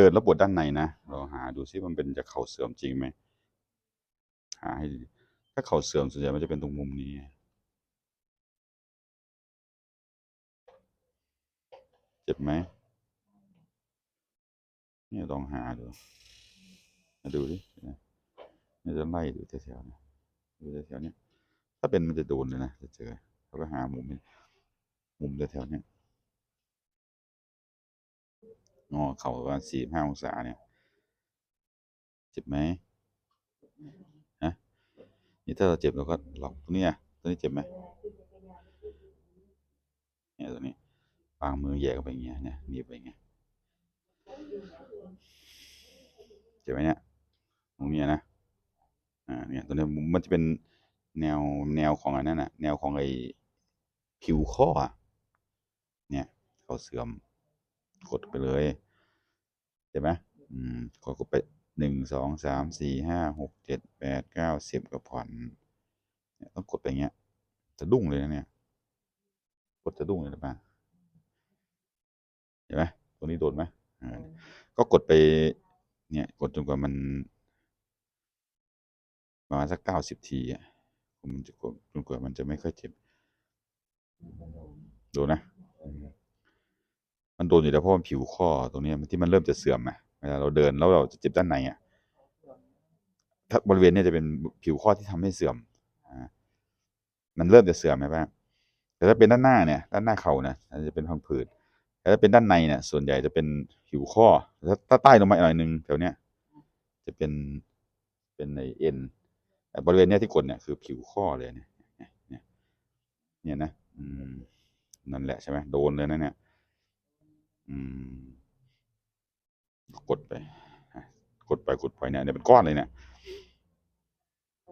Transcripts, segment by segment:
เดินแล้วปวดด้านในนะ เราหาดูซิมันเป็นจะเข่าเสื่อมจริงไหมหาให้ดีถ้าเข่าเสื่อมส่วนใหญ่มันจะเป็นตรงมุมนี้ เจ็บไหมเนี่ยลองหาดูมาดูดิเนี่ยเนี่ยจะไล่ดูแถวๆนี่ยดูแถวๆเนี้ยถ้าเป็นมันจะโดนเลยนะจะเจอเขาก็หามุมนี้มุมแถวๆเนี้ย งอเข่าประมาณสี่ห้าองศาเนี่ยเจ็บไหมฮะนี่ถ้าเราเจ็บเราก็หลองตรงนี้ตรงนี้เจ็บไหมเนี่ยตรงนี้วางมือแยกไปอย่างเงี้ยเนี่ยหนีไปอย่างเงี้ยเจ็บไหมเนี่ยตรงนี้นะอ่าเนี่ยตรงนี้มันจะเป็นแนวแนวของอันนั้นน่ะ แนวของไอ้ผิวข้ออะเนี่ยเขาเสื่อม กดไปเลยเจ็บไหมอืมกดไปหนึ่งสองสามสี่ห้าหกเจ็ดแปดเก้าสิบก็ผ่อนเนี่ยต้องกดไปเงี้ยจะดุ้งเลยนะเนี่ย กดจะดุ้งเลยหรือเปล่าเห็นไหมตัวนี้โดนไหมอ่าก็กดไป เนี่ย กดจนกว่ามันประมาณสักเก้าสิบทีอะมันจะกดจนกว่ามันจะไม่ค่อยเจ็บดนนะ มันโดนอยู่แล้วเพราะมันผิวข้อตรงนี้ที่มันเริ่มจะเสื่อมอะเวลาเราเดินแล้วเราจะเจ็บด้านในอะถ้าบริเวณเนี้จะเป็นผิวข้อที่ทำให้เสื่อมอ่ามันเริ่มจะเสื่อมใช่ไหมแต่ถ้าเป็นด้านหน้าเนี่ย ด้านหน้าเข่านะจะเป็นพังผืดแต่ถ้าเป็นด้านในเนี่ย ส่วนใหญ่จะเป็นผิวข้อถ้าใต้ลงมาอีกหน่อยนึงแถวเนี้ยจะเป็นเป็นในเอ็นแต่บริเวณเนี้ยที่กดเนี่ยคือผิวข้อเลยเนี่ยเนี่ยเนี่ยนะอืมนั่นแหละใช่ไหมโดนเลยนะเนี่ย กดไปอะกดไปกดไปเนี่ยเนี่ยเป็นก้อนเลยเนี่ย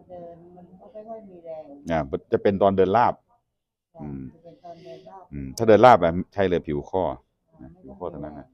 เดินมันก็ไม่ค่อยมีแรงอ่าจะเป็นตอนเดินลาบอืมจะเป็นตอนเดินรอบอืมถ้าเดินลาบอะใช่เลยผิวข้ออ่าไม่ผิวต้องข้อตรงนั้นมีแรนะง